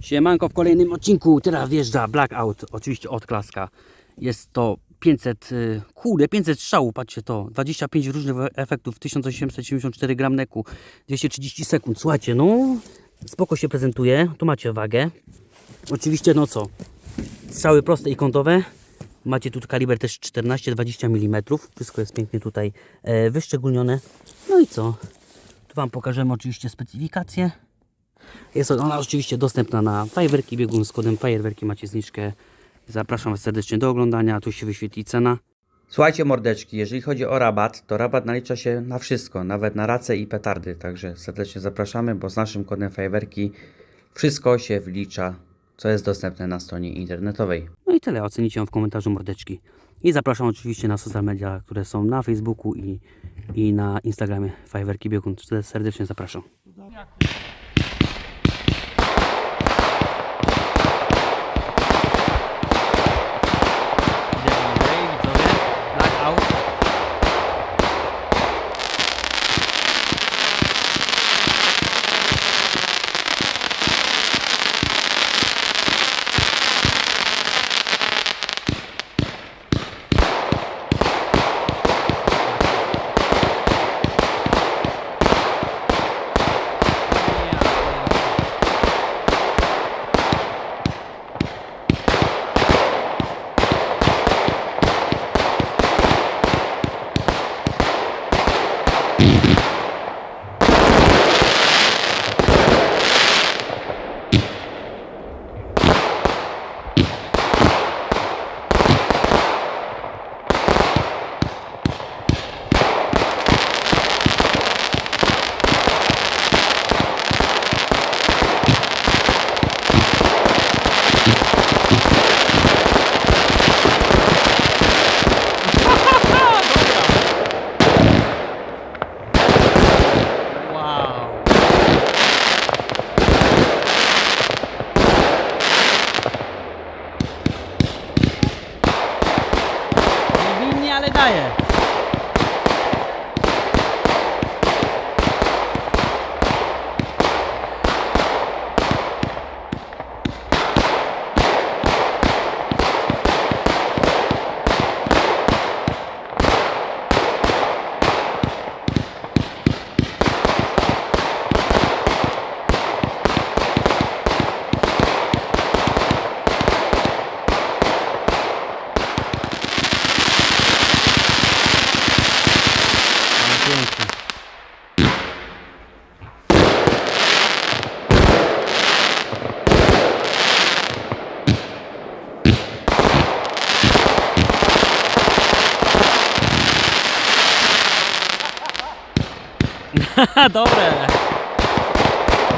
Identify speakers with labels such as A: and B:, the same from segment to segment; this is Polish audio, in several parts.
A: Siemanko w kolejnym odcinku. Teraz wjeżdża Blackout, oczywiście od klaska. Jest to 500, y, kurde, 500 strzałów, patrzcie to. 25 różnych efektów, 1874 gram neku, 230 sekund. Słuchajcie, no spoko się prezentuje. Tu macie wagę. Oczywiście, no co, strzały proste i kątowe. Macie tu kaliber też 14-20 mm. Wszystko jest pięknie tutaj e, wyszczególnione. No i co? Tu Wam pokażemy oczywiście specyfikację. Jest ona oczywiście dostępna na fajerwerki biegun z kodem fajerwerki macie zniżkę. Zapraszam Was serdecznie do oglądania. Tu się wyświetli cena.
B: Słuchajcie mordeczki, jeżeli chodzi o rabat, to rabat nalicza się na wszystko, nawet na race i petardy, także serdecznie zapraszamy, bo z naszym kodem fajerwerki wszystko się wlicza, co jest dostępne na stronie internetowej.
A: No i tyle. Ocenicie ją w komentarzu mordeczki. I zapraszam oczywiście na social media, które są na Facebooku i, i na Instagramie fajerwerki biegun. Serdecznie zapraszam. ஏன்டா Dobre.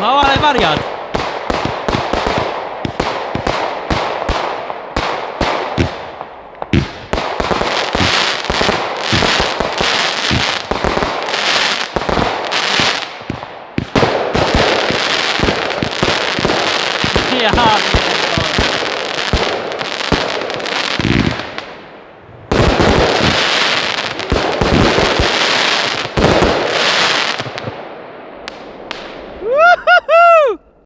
A: Mało, ale wariat. Yeah.